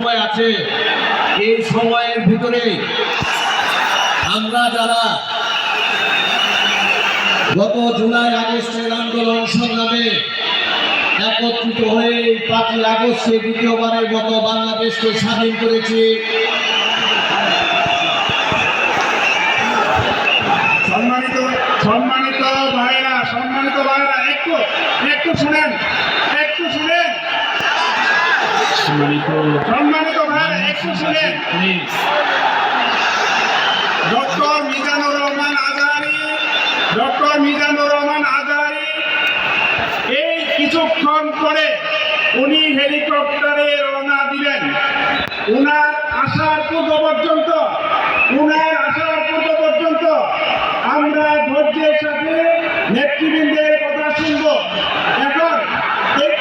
সময় আছে। এই সময়ের ভিতরে আমরা যারা গত জুলাই আগস্টের আন্দোলন সংগ্রামে একত্রিত হয়ে পাঁচই আগস্টে দ্বিতীয়বারের মতো বাংলাদেশকে স্বাধীন করেছি, সম্মানিত সম্মানিত ভাইরা সম্মানিত ভাইরা, একটু একটু শুনেন একটু শুনেন সম্মানিত সম্মানিত ভাইরা একটু শুনেন ডক্টর মিজানুর রহমান আজারি ডক্টর মিজানুর রহমান আজারি এই কিছুক্ষণ পরে উনি হেলিকপ্টারে রওনা দিলেন। উনার আসার পূর্ব পর্যন্ত উনার আসার পূর্ব পর্যন্ত আমরা ধৈর্যের সাথে নেতৃবৃন্দের কথা শুনব এখন এই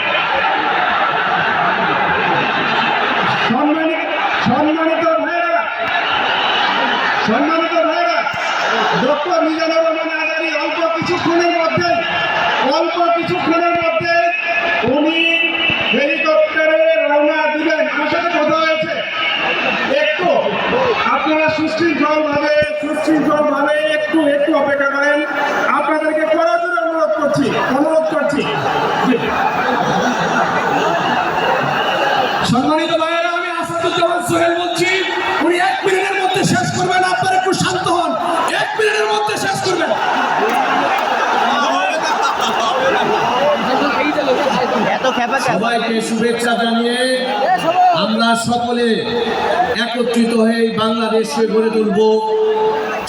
সম্মানিত সম্মানিত ভাইরা সম্মানিত ভাইরা, ডক্টর মিজানুর রহমান আজারি অল্প কিছুক্ষণের মধ্যে, অল্প কিছুক্ষণের মধ্যে উনি হেলিকপ্টারে রওনা দিবেন। আমার সাথে কথা হয়েছে। একটু আপনারা সুশৃঙ্খল ভাবে সুশৃঙ্খল ভাবে একটু একটু অপেক্ষা করেন। আপনাদেরকে পরাজয় অনুরোধ করছি। অনুরোধ সবাইকে শুভেচ্ছা জানিয়ে আমরা সকলে একত্রিত হয়ে এই বাংলাদেশকে গড়ে তুলব।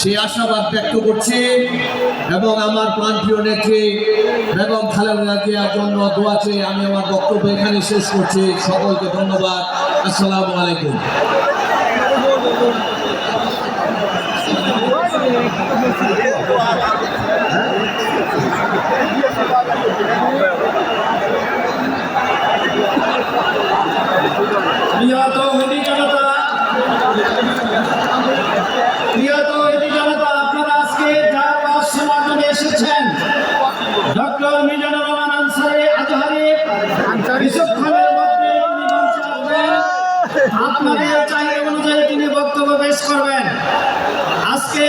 সেই আশাবাদ ব্যক্ত করছি এবং আমার প্রান্তীয় নেত্রী বেগম খালেদা জিয়ার জন্য দোয়া চেয়ে আমি আমার বক্তব্য এখানে শেষ করছি। সকলকে ধন্যবাদ। আসসালামু আলাইকুম। প্রিয় তৌহিদি জনতা। প্রিয় তৌহিদি জনতা, আপনারা আজকে যার বাস শোনার এসেছেন, ডক্টর আজহারি মধ্যে অনুযায়ী তিনি বক্তব্য করবেন। আজকে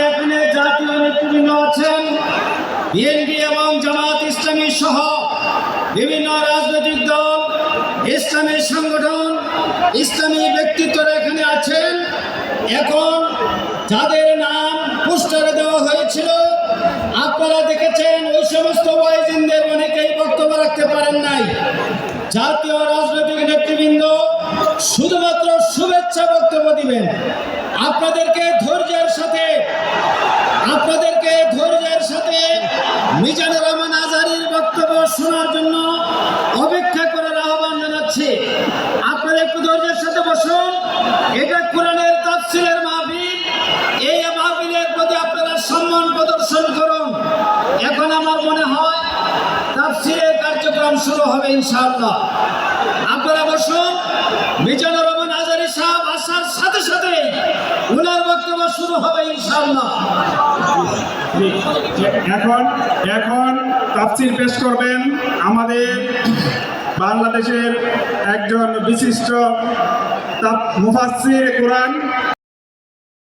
আছেন এবং সহ বিভিন্ন রাজনৈতিক দল সংগঠন ইসলামী ব্যক্তিত্বরা এখানে আছেন। এখন যাদের নাম পোস্টারে দেওয়া হয়েছিল, আপনারা দেখেছেন ওই সমস্ত ওয়াইজিনদের অনেকেই বক্তব্য রাখতে পারেন নাই। জাতীয় রাজনৈতিক নেতৃবৃন্দ শুধুমাত্র শুভেচ্ছা বক্তব্য দিবেন। আপনাদেরকে ধৈর্যের সাথে, আপনাদেরকে ধৈর্যের সাথে মিজানুর রহমান আজারির বক্তব্য শোনার জন্য অপেক্ষা করার আহ্বান জানাচ্ছি। আপনারা একটু ধৈর্যের সাথে বসুন। এটা কোরআনের তাফসিলের মাহফিল। এই মাহফিলের প্রতি আপনারা সম্মান প্রদর্শন করুন। এখন আমার মনে হয় তাফসিলের কার্যক্রম শুরু হবে ইনশাআল্লাহ। আপনারা বসুন। মিজানুর রহমান আজারি সাহেব আসার সাথে সাথে উনার বক্তব্য শুরু হবে ইনশাআল্লাহ। এখন এখন তাফসির পেশ করবেন আমাদের বাংলাদেশের একজন বিশিষ্ট মুফাসির কোরআন